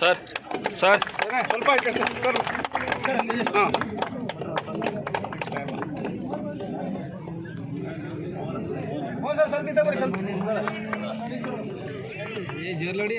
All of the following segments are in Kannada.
ಸರ್ ಸರ್ ಸ್ವಲ್ಪ ಆಯ್ತು ಸರ್ ಹಾಂ ಹ್ಞೂ ಸರ್ ಸ್ವಲ್ಪ ಇದ್ದ ಬರ್ರಿ ಸ್ವಲ್ಪ ಏ ಜೋರ್ ನೋಡಿ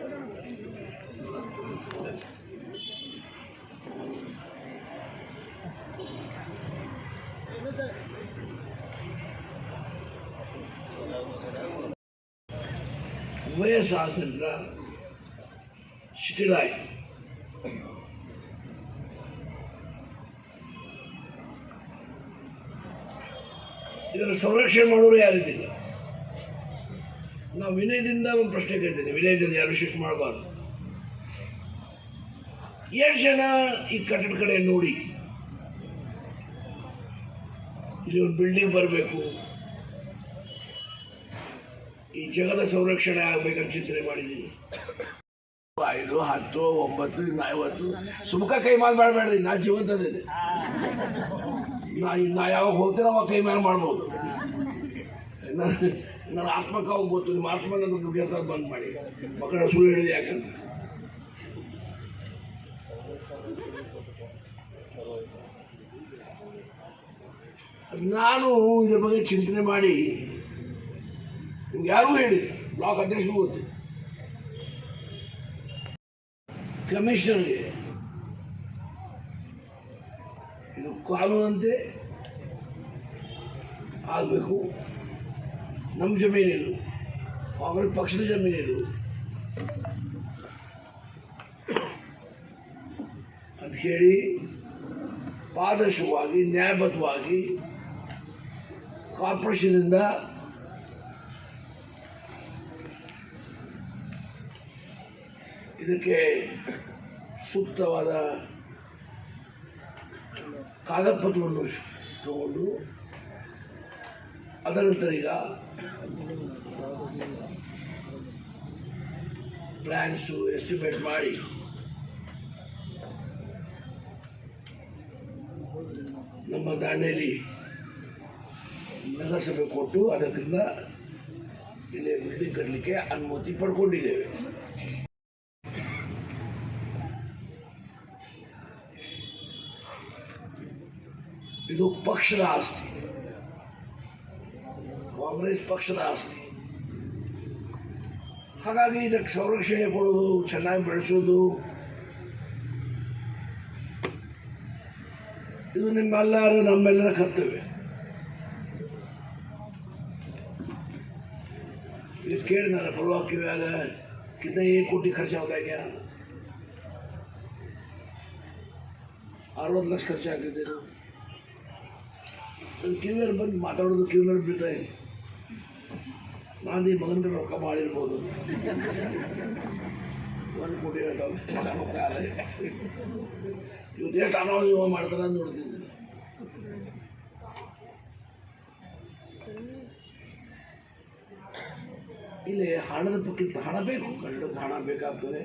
ವಯಸ್ಸಾದ್ರಿಂದ ಶಿಥಿಲಾಯಿತು ಇದನ್ನು ಸಂರಕ್ಷಣೆ ಮಾಡೋರು ಯಾರಿದ್ದಿಲ್ಲ. ನಾವು ವಿನಯದಿಂದ ಒಂದು ಪ್ರಶ್ನೆ ಕೇಳ್ತೀನಿ ವಿನಯದಿಂದ ಯಾರು ಶಿಫ್ಟ್ ಮಾಡಬಾರ್ದು? ಎಷ್ಟು ಜನ ಈ ಕಟ್ಟಡ ಕಡೆ ನೋಡಿ. ಇಲ್ಲಿ ಒಂದು ಬಿಲ್ಡಿಂಗ್ ಬರಬೇಕು. ಈ ಜಗದ ಸಂರಕ್ಷಣೆ ಆಗ್ಬೇಕಂತ ಚಿಂತನೆ ಮಾಡಿದ್ದೀನಿ ಐದು, ಹತ್ತು, ಒಂಬತ್ತು, ಇನ್ನು ಐವತ್ತು. ಸುಮುಖ ಕೈ ಮಾಲ್ ಮಾಡಬೇಡ್ರಿ, ನಾ ಜೀವಂತದಿದೆ ನಾ ನಾ ಯಾವಾಗ ಹೋಗ್ತೀನಿ ಅವಾಗ ಕೈ ಮೇಲೆ ಮಾಡ್ಬೋದು. ನನ್ನ- ನನ್ನ ಅವಾಗ ಗೊತ್ತು, ನಿಮ್ಮ ಆತ್ಮ ನನ್ನ ದುಡ್ಡು ಬಂದ್ ಮಾಡಿ. ಮಕ್ಕಳ ಸುಳ್ಳು ಹೇಳಿದೆ ಯಾಕಂತ ನಾನು ಇದ್ರ ಬಗ್ಗೆ ಚಿಂತನೆ ಮಾಡಿ ನಿಮ್ಗೆ ಯಾರೂ ಹೇಳಿ ಬ್ಲಾಕ್ ಅಧ್ಯಕ್ಷಗೂ ಗೊತ್ತು ಕಮಿಷನರ್ಗೆ ಇದು ಕಾನೂನಂತೆ ಆಗಬೇಕು. ನಮ್ಮ ಜಮೀನೇನು ಕಾಂಗ್ರೆಸ್ ಪಕ್ಷದ ಜಮೀನೇನು ಅಂತ ಹೇಳಿ ಪಾರದರ್ಶಕವಾಗಿ, ನ್ಯಾಯಬದ್ಧವಾಗಿ ಕಾರ್ಪೊರೇಷನಿಂದ ಇದಕ್ಕೆ ಸೂಕ್ತವಾದ ಕಾಗದ ಪತ್ರವನ್ನು ತಗೊಂಡು ಅದರ ನಂತರ ಈಗ ಪ್ಲ್ಯಾನ್ಸು ಎಸ್ಟಿಮೇಟ್ ಮಾಡಿ ನಮ್ಮ ದಾಂಡೇಲಿ ನಗರಸಭೆ ಕೊಟ್ಟು ಅದರಿಂದ ಇಲ್ಲಿ ಬಿಲ್ಡಿಂಗ್ ಕಟ್ಟಲಿಕ್ಕೆ ಅನುಮತಿ ಪಡ್ಕೊಂಡಿದ್ದೇವೆ. ಇದು ಪಕ್ಷದ ಆಸ್ತಿ ಕಾಂಗ್ರೆಸ್ ಪಕ್ಷದ ಆಸ್ತಿ ಹಾಗಾಗಿ ಇದಕ್ಕೆ ಸಂರಕ್ಷಣೆ ಕೊಡೋದು ಚೆನ್ನಾಗಿ ಬೆಳೆಸೋದು ಇದು ನಿಮ್ಮೆಲ್ಲರ ನಮ್ಮೆಲ್ಲರ ಕರ್ತವ್ಯ ಇದು ಕೇಳಿ ನಾನು परवा किव्याला कितना एक कोटी खर्चा होता है क्या ಅರವತ್ತು ಲಕ್ಷ ಖರ್ಚಾಗ್ತಿದೆ ಇದು ನನ್ನ ಕಿವಿಯಲ್ಲಿ ಬಂದು ಮಾತಾಡೋದು ಕಿವಿನಲ್ಲಿ ಬೀಳ್ತಾ ಇದೆ ನಾನು ಈ ಮಗನ ರೊಕ್ಕ ಮಾಡಿರ್ಬೋದು. ಒಂದು ಕೋಟಿ ಇವತ್ತು ಎಷ್ಟು ಅನಾವಯವ ಮಾಡ್ತಾರೆ ಅಂತ ನೋಡ್ತಿದ್ದೆ ಇಲ್ಲಿ ಹಣದ ಪಕ್ಕಿಂತ ಹಣ ಬೇಕು. ಕನ್ನಡಕ್ಕೆ ಹಣ ಬೇಕಾಗ್ತದೆ.